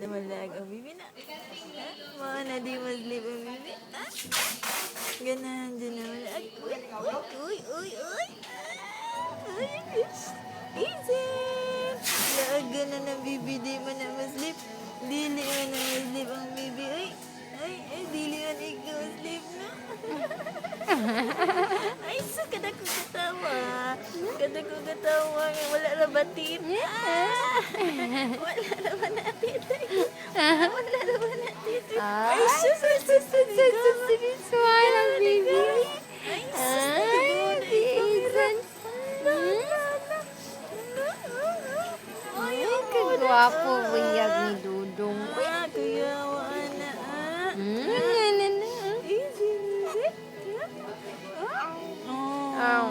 Namalag ang bibi na. Ha? Mga na di maslip ang bibi. Ha? Ganan dyan naman. Ay, Uy, uy, uy, uy. Ah, Uy, gosh. Easy. Laaga na ng bibi. Di man na maslip. Dili man na maslip ang bibi. Ay, ay, ay, dili man ikaw maslip na. Ay, so kada ko katawa. Kada ko katawa. Wala na batit. Ah, wala. gwapo biyag ni Dudong. Ah, kuya, wala. Na, na, na. Easy, easy. Oh. Oh.